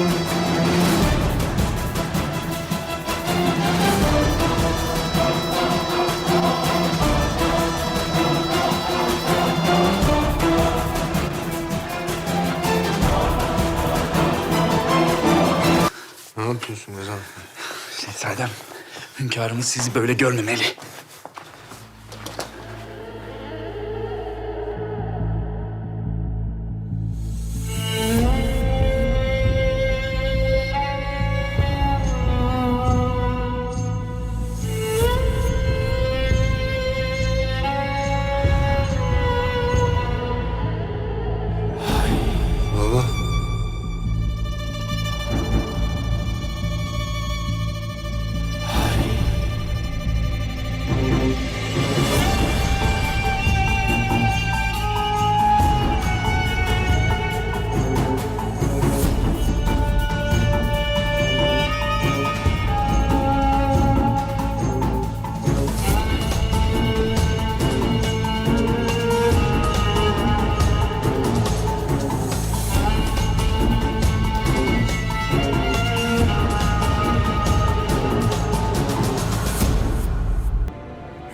Ne yapıyorsun Rezan? Şehzadem, hünkârımız sizi böyle görmemeli.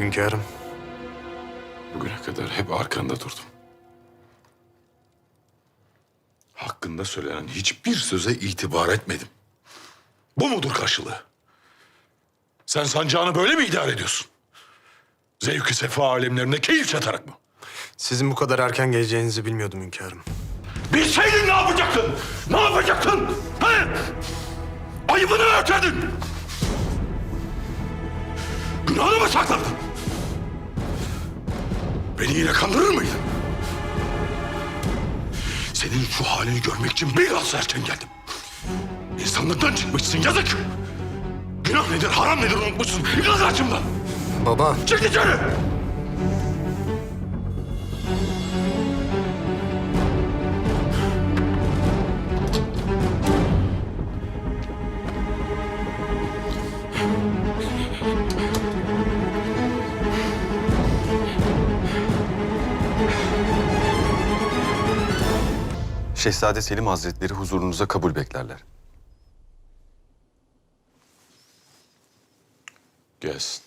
Hünkârım. Bugüne kadar hep arkanda durdum. Hakkında söylenen hiçbir söze itibar etmedim. Bu mudur karşılığı? Sen sancağını böyle mi idare ediyorsun? Zevk-i sefa alemlerinde keyif çatarak mı? Sizin bu kadar erken geleceğinizi bilmiyordum hünkârım. Bilseydin ne yapacaktın? Ne yapacaktın? He? Ayıbını örterdin. Günahını mı saklardın? Beni yine kandırır mıydın? Senin şu halini görmek için biraz erken geldim. İnsanlıktan çıkmışsın yazık. Günah nedir, haram nedir unutmuşsun. Yıkıl karşımdan. Baba. Çık dışarı. Şehzade Selim Hazretleri huzurunuza kabul beklerler. Gelsin.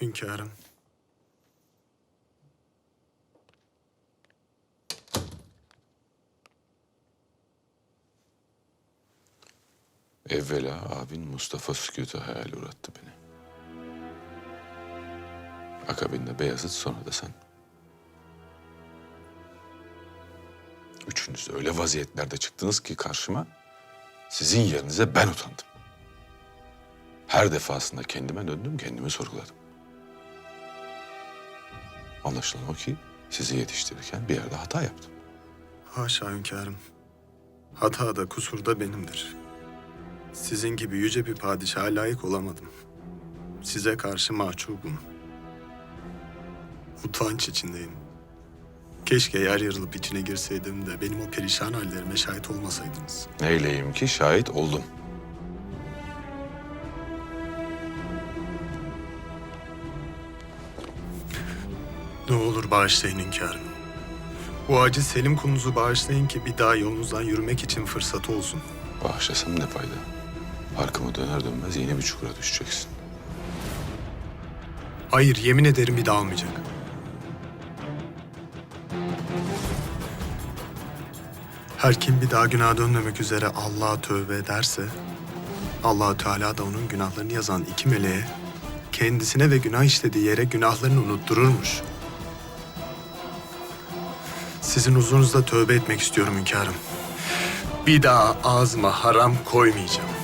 Hünkârım. Evvela abin Mustafa sükutu hayal uğrattı beni. Akabinde Beyazıt sonra da sen. Üçünüz öyle vaziyetlerde çıktınız ki karşıma sizin yerinize ben utandım. Her defasında kendime döndüm, kendimi sorguladım. Anlaşılan o ki sizi yetiştirirken bir yerde hata yaptım. Haşa hünkârım. Hata da kusur da benimdir. Sizin gibi yüce bir padişaha layık olamadım. Size karşı mahcubum. Utanç içindeyim. Keşke yer yarılıp içine girseydim de benim o perişan hallerime şahit olmasaydınız. Neyleyim ki şahit oldum. Ne olur bağışlayın hünkârım. Bu aciz Selim kulunuzu bağışlayın ki bir daha yolunuzdan yürümek için fırsatı olsun. Bağışlasam ne fayda? Arkamı döner dönmez yeni bir çukura düşeceksin. Hayır, yemin ederim bir daha olmayacak. Her kim bir daha günaha dönmemek üzere Allah'a tövbe ederse, allah Teala da onun günahlarını yazan iki meleğe kendisine ve günah işlediği yere günahlarını unuttururmuş. Sizin huzurunuzda tövbe etmek istiyorum hünkârım. Bir daha ağzıma haram koymayacağım.